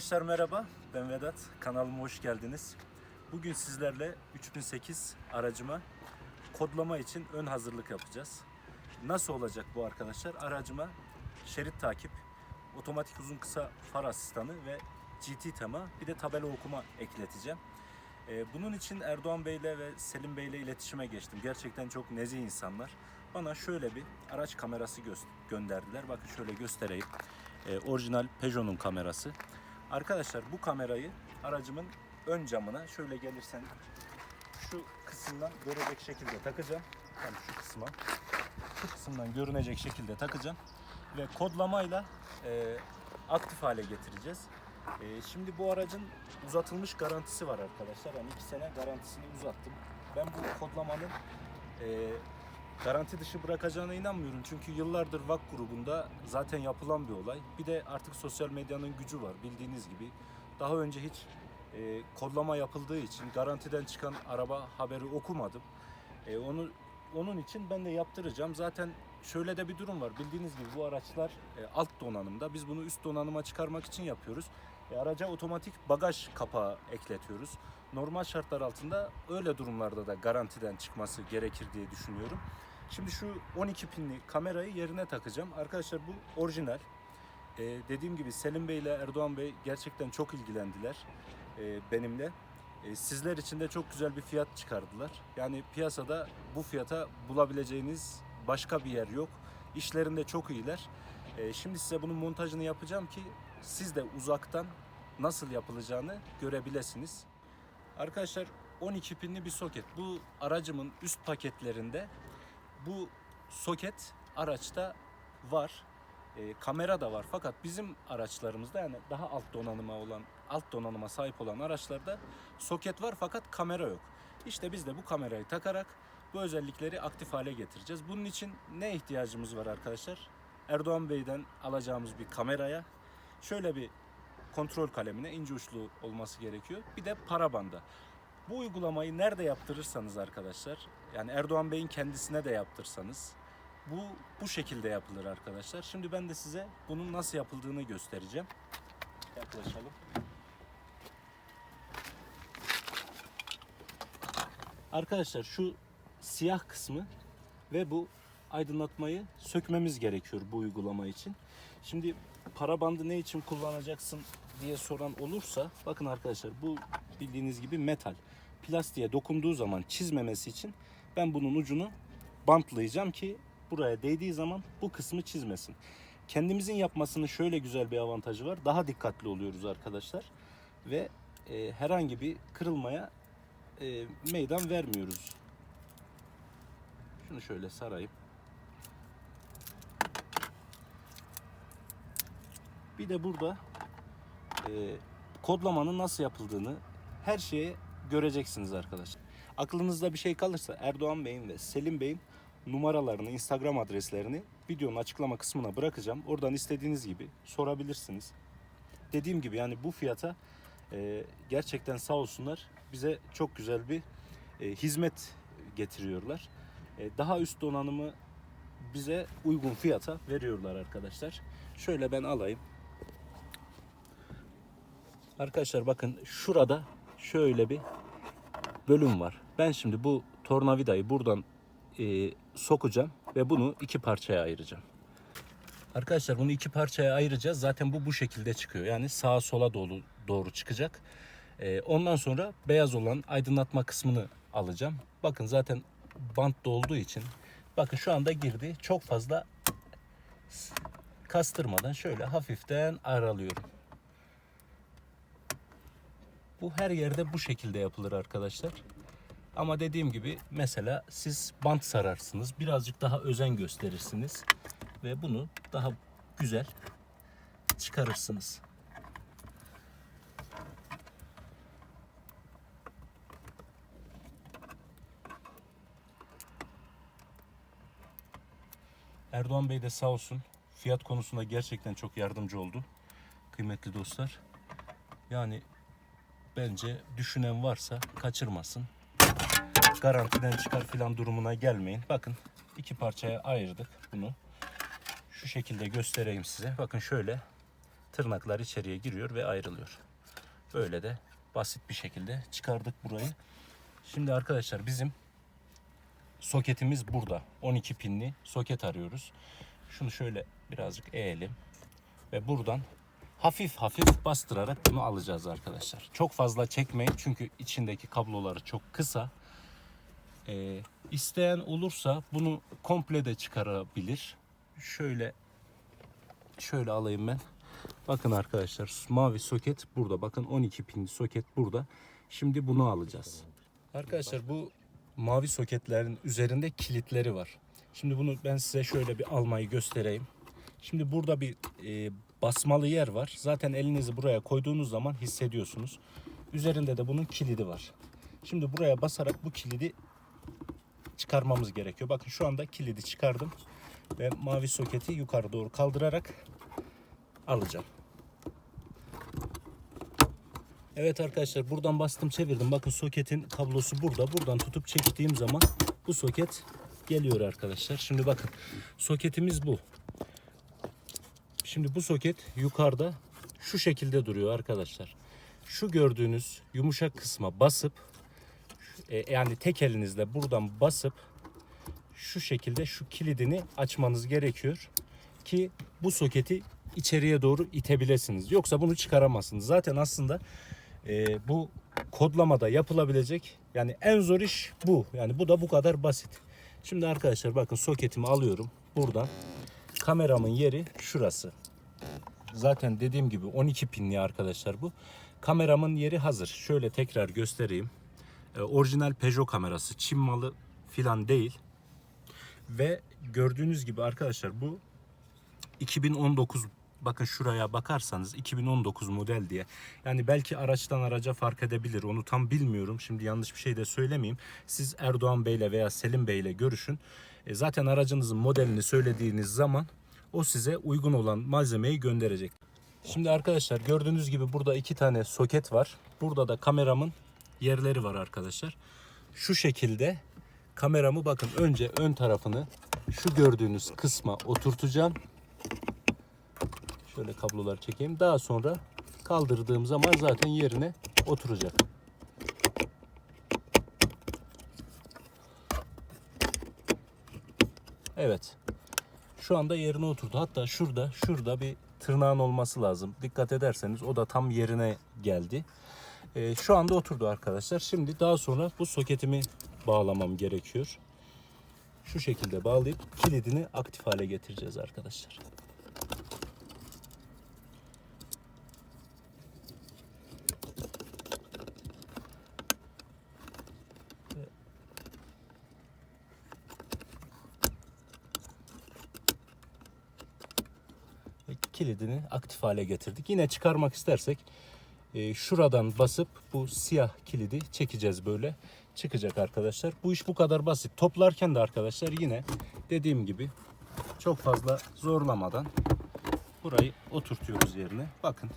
Arkadaşlar merhaba, ben Vedat. Kanalıma hoş geldiniz. Bugün sizlerle 3008 aracıma kodlama için ön hazırlık yapacağız. Nasıl olacak bu arkadaşlar? Aracıma şerit takip, otomatik uzun kısa far asistanı ve GT tema bir de tabela okuma ekleteceğim. Ee, Bunun için Erdoğan Bey ile ve Selim Bey ile iletişime geçtim. Gerçekten çok nezih insanlar. Bana şöyle bir araç kamerası gö- gönderdiler. Bakın şöyle göstereyim. Ee, orijinal Peugeot'un kamerası. Arkadaşlar bu kamerayı aracımın ön camına şöyle gelirsen şu kısımdan görecek şekilde takacağım. Tam şu kısma. Şu kısımdan görünecek şekilde takacağım. Ve kodlamayla e, aktif hale getireceğiz. E, şimdi bu aracın uzatılmış garantisi var arkadaşlar. Yani iki sene garantisini uzattım. Ben bu kodlamanın e, garanti dışı bırakacağına inanmıyorum. Çünkü yıllardır VAK grubunda zaten yapılan bir olay. Bir de artık sosyal medyanın gücü var bildiğiniz gibi. Daha önce hiç e, kodlama yapıldığı için garantiden çıkan araba haberi okumadım. E, onu onun için ben de yaptıracağım. Zaten şöyle de bir durum var. Bildiğiniz gibi bu araçlar e, alt donanımda. Biz bunu üst donanıma çıkarmak için yapıyoruz. E, araca otomatik bagaj kapağı ekletiyoruz. Normal şartlar altında öyle durumlarda da garantiden çıkması gerekir diye düşünüyorum. Şimdi şu 12 pinli kamerayı yerine takacağım. Arkadaşlar bu orijinal. E, dediğim gibi Selim Bey ile Erdoğan Bey gerçekten çok ilgilendiler e, benimle. E, sizler için de çok güzel bir fiyat çıkardılar. Yani piyasada bu fiyata bulabileceğiniz başka bir yer yok. İşlerinde çok iyiler. E, şimdi size bunun montajını yapacağım ki siz de uzaktan nasıl yapılacağını görebilesiniz. Arkadaşlar 12 pinli bir soket. Bu aracımın üst paketlerinde bu soket araçta var. E, kamera da var fakat bizim araçlarımızda yani daha alt donanıma olan alt donanıma sahip olan araçlarda soket var fakat kamera yok. İşte biz de bu kamerayı takarak bu özellikleri aktif hale getireceğiz. Bunun için ne ihtiyacımız var arkadaşlar? Erdoğan Bey'den alacağımız bir kameraya şöyle bir kontrol kalemine ince uçlu olması gerekiyor. Bir de para banda. Bu uygulamayı nerede yaptırırsanız arkadaşlar, yani Erdoğan Bey'in kendisine de yaptırsanız bu bu şekilde yapılır arkadaşlar. Şimdi ben de size bunun nasıl yapıldığını göstereceğim. Yaklaşalım. Arkadaşlar şu siyah kısmı ve bu aydınlatmayı sökmemiz gerekiyor bu uygulama için. Şimdi para bandı ne için kullanacaksın diye soran olursa bakın arkadaşlar bu bildiğiniz gibi metal. Plastiğe dokunduğu zaman çizmemesi için ben bunun ucunu bantlayacağım ki buraya değdiği zaman bu kısmı çizmesin. Kendimizin yapmasının şöyle güzel bir avantajı var. Daha dikkatli oluyoruz arkadaşlar. Ve e, herhangi bir kırılmaya e, meydan vermiyoruz. Şunu şöyle sarayım. Bir de burada e, kodlamanın nasıl yapıldığını her şeye göreceksiniz arkadaşlar. Aklınızda bir şey kalırsa Erdoğan Bey'in ve Selim Bey'in numaralarını, Instagram adreslerini videonun açıklama kısmına bırakacağım. Oradan istediğiniz gibi sorabilirsiniz. Dediğim gibi yani bu fiyata e, gerçekten sağ olsunlar bize çok güzel bir e, hizmet getiriyorlar. E, daha üst donanımı bize uygun fiyata veriyorlar arkadaşlar. Şöyle ben alayım. Arkadaşlar bakın şurada şöyle bir bölüm var. Ben şimdi bu tornavidayı buradan e, sokacağım ve bunu iki parçaya ayıracağım. Arkadaşlar bunu iki parçaya ayıracağız. Zaten bu bu şekilde çıkıyor. Yani sağa sola doğru, doğru çıkacak. E, ondan sonra beyaz olan aydınlatma kısmını alacağım. Bakın zaten bant olduğu için bakın şu anda girdi. Çok fazla kastırmadan şöyle hafiften aralıyorum. Bu her yerde bu şekilde yapılır arkadaşlar. Ama dediğim gibi mesela siz bant sararsınız. Birazcık daha özen gösterirsiniz. Ve bunu daha güzel çıkarırsınız. Erdoğan Bey de sağ olsun fiyat konusunda gerçekten çok yardımcı oldu. Kıymetli dostlar. Yani bence düşünen varsa kaçırmasın. Garantiden çıkar filan durumuna gelmeyin. Bakın iki parçaya ayırdık bunu. Şu şekilde göstereyim size. Bakın şöyle tırnaklar içeriye giriyor ve ayrılıyor. Böyle de basit bir şekilde çıkardık burayı. Şimdi arkadaşlar bizim soketimiz burada. 12 pinli soket arıyoruz. Şunu şöyle birazcık eğelim ve buradan hafif hafif bastırarak bunu alacağız arkadaşlar. Çok fazla çekmeyin çünkü içindeki kabloları çok kısa. Ee, isteyen olursa bunu komple de çıkarabilir. Şöyle şöyle alayım ben. Bakın arkadaşlar mavi soket burada. Bakın 12 pinli soket burada. Şimdi bunu alacağız. Arkadaşlar bu mavi soketlerin üzerinde kilitleri var. Şimdi bunu ben size şöyle bir almayı göstereyim. Şimdi burada bir e, basmalı yer var. Zaten elinizi buraya koyduğunuz zaman hissediyorsunuz. Üzerinde de bunun kilidi var. Şimdi buraya basarak bu kilidi çıkarmamız gerekiyor. Bakın şu anda kilidi çıkardım ve mavi soketi yukarı doğru kaldırarak alacağım. Evet arkadaşlar buradan bastım çevirdim. Bakın soketin kablosu burada. Buradan tutup çektiğim zaman bu soket geliyor arkadaşlar. Şimdi bakın soketimiz bu. Şimdi bu soket yukarıda şu şekilde duruyor arkadaşlar. Şu gördüğünüz yumuşak kısma basıp e, yani tek elinizle buradan basıp şu şekilde şu kilidini açmanız gerekiyor ki bu soketi içeriye doğru itebilirsiniz. Yoksa bunu çıkaramazsınız. Zaten aslında e, bu kodlamada yapılabilecek yani en zor iş bu. Yani bu da bu kadar basit. Şimdi arkadaşlar bakın soketimi alıyorum buradan. Kameramın yeri şurası. Zaten dediğim gibi 12 pinli arkadaşlar bu. Kameramın yeri hazır. Şöyle tekrar göstereyim. E, orijinal Peugeot kamerası. Çin malı filan değil. Ve gördüğünüz gibi arkadaşlar bu 2019 bakın şuraya bakarsanız 2019 model diye. Yani belki araçtan araca fark edebilir. Onu tam bilmiyorum. Şimdi yanlış bir şey de söylemeyeyim. Siz Erdoğan Bey'le veya Selim Bey'le görüşün. E, zaten aracınızın modelini söylediğiniz zaman o size uygun olan malzemeyi gönderecek. Şimdi arkadaşlar gördüğünüz gibi burada iki tane soket var. Burada da kameramın yerleri var arkadaşlar. Şu şekilde kameramı bakın önce ön tarafını şu gördüğünüz kısma oturtacağım. Şöyle kablolar çekeyim. Daha sonra kaldırdığım zaman zaten yerine oturacak. Evet. Şu anda yerine oturdu. Hatta şurada, şurada bir tırnağın olması lazım. Dikkat ederseniz o da tam yerine geldi. Ee, şu anda oturdu arkadaşlar. Şimdi daha sonra bu soketimi bağlamam gerekiyor. Şu şekilde bağlayıp kilidini aktif hale getireceğiz arkadaşlar. ve kilidini aktif hale getirdik. Yine çıkarmak istersek e, şuradan basıp bu siyah kilidi çekeceğiz böyle. Çıkacak arkadaşlar. Bu iş bu kadar basit. Toplarken de arkadaşlar yine dediğim gibi çok fazla zorlamadan burayı oturtuyoruz yerine. Bakın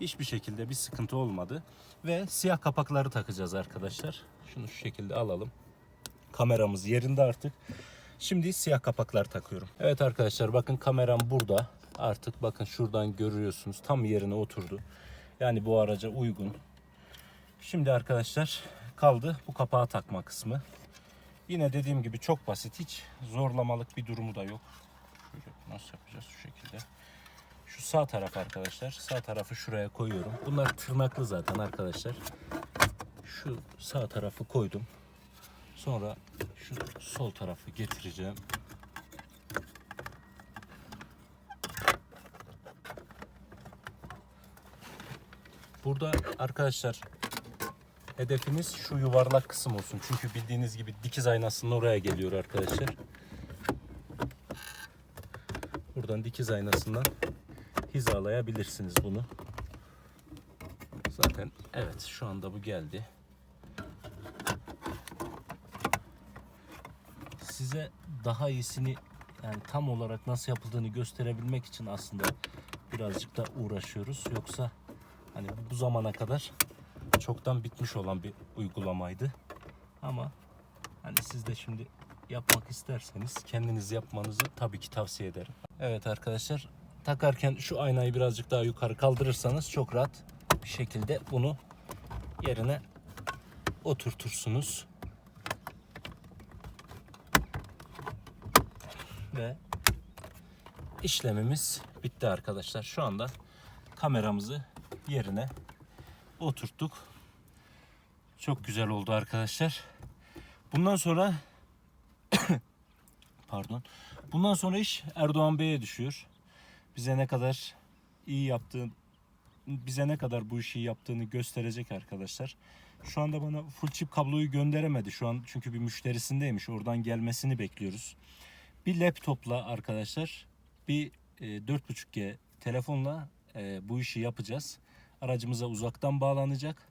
hiçbir şekilde bir sıkıntı olmadı. Ve siyah kapakları takacağız arkadaşlar. Şunu şu şekilde alalım. Kameramız yerinde artık. Şimdi siyah kapaklar takıyorum. Evet arkadaşlar bakın kameram burada. Artık bakın şuradan görüyorsunuz tam yerine oturdu. Yani bu araca uygun. Şimdi arkadaşlar kaldı bu kapağı takma kısmı. Yine dediğim gibi çok basit. Hiç zorlamalık bir durumu da yok. Nasıl yapacağız şu şekilde. Şu sağ taraf arkadaşlar. Sağ tarafı şuraya koyuyorum. Bunlar tırnaklı zaten arkadaşlar. Şu sağ tarafı koydum. Sonra şu sol tarafı getireceğim. Burada arkadaşlar hedefimiz şu yuvarlak kısım olsun. Çünkü bildiğiniz gibi dikiz aynasının oraya geliyor arkadaşlar. Buradan dikiz aynasından hizalayabilirsiniz bunu. Zaten evet şu anda bu geldi. size daha iyisini yani tam olarak nasıl yapıldığını gösterebilmek için aslında birazcık da uğraşıyoruz. Yoksa hani bu zamana kadar çoktan bitmiş olan bir uygulamaydı. Ama hani siz de şimdi yapmak isterseniz kendiniz yapmanızı tabii ki tavsiye ederim. Evet arkadaşlar takarken şu aynayı birazcık daha yukarı kaldırırsanız çok rahat bir şekilde bunu yerine oturtursunuz. Ve işlemimiz bitti arkadaşlar. Şu anda kameramızı yerine oturttuk. Çok güzel oldu arkadaşlar. Bundan sonra pardon. Bundan sonra iş Erdoğan Bey'e düşüyor. Bize ne kadar iyi yaptığı bize ne kadar bu işi yaptığını gösterecek arkadaşlar. Şu anda bana full chip kabloyu gönderemedi şu an çünkü bir müşterisindeymiş. Oradan gelmesini bekliyoruz. Bir laptopla arkadaşlar bir e, 4.5G telefonla e, bu işi yapacağız. Aracımıza uzaktan bağlanacak.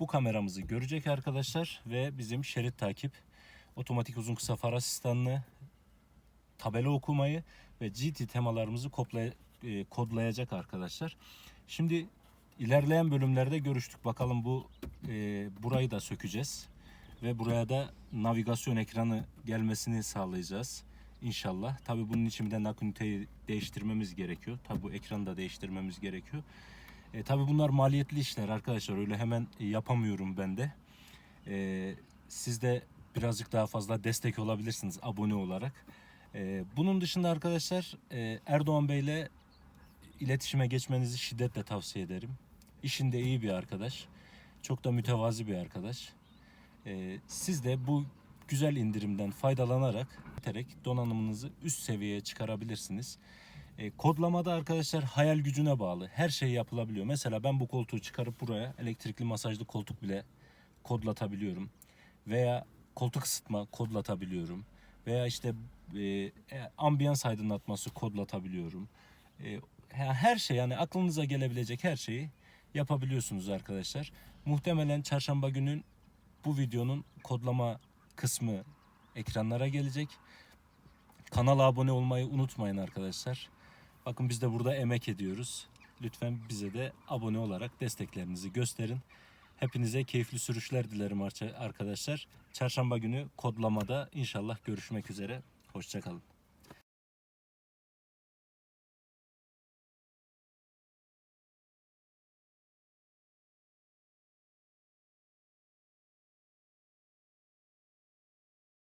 Bu kameramızı görecek arkadaşlar ve bizim şerit takip, otomatik uzun kısa far asistanını, tabela okumayı ve GT temalarımızı kopla- e, kodlayacak arkadaşlar. Şimdi ilerleyen bölümlerde görüştük. Bakalım bu e, burayı da sökeceğiz ve buraya da navigasyon ekranı gelmesini sağlayacağız inşallah. Tabii bunun için bir de naküniteyi değiştirmemiz gerekiyor. Tabii bu ekranı da değiştirmemiz gerekiyor. E, tabii bunlar maliyetli işler arkadaşlar. Öyle hemen yapamıyorum ben de. E, siz de birazcık daha fazla destek olabilirsiniz abone olarak. E, bunun dışında arkadaşlar e, Erdoğan Bey'le iletişime geçmenizi şiddetle tavsiye ederim. İşinde iyi bir arkadaş. Çok da mütevazi bir arkadaş. E, siz de bu güzel indirimden faydalanarak donanımınızı üst seviyeye çıkarabilirsiniz. E, kodlamada arkadaşlar hayal gücüne bağlı. Her şey yapılabiliyor. Mesela ben bu koltuğu çıkarıp buraya elektrikli masajlı koltuk bile kodlatabiliyorum. Veya koltuk ısıtma kodlatabiliyorum. Veya işte e, e, ambiyans aydınlatması kodlatabiliyorum. E, her şey yani aklınıza gelebilecek her şeyi yapabiliyorsunuz arkadaşlar. Muhtemelen çarşamba günün bu videonun kodlama kısmı ekranlara gelecek. Kanala abone olmayı unutmayın arkadaşlar. Bakın biz de burada emek ediyoruz. Lütfen bize de abone olarak desteklerinizi gösterin. Hepinize keyifli sürüşler dilerim arkadaşlar. Çarşamba günü kodlamada inşallah görüşmek üzere. Hoşçakalın.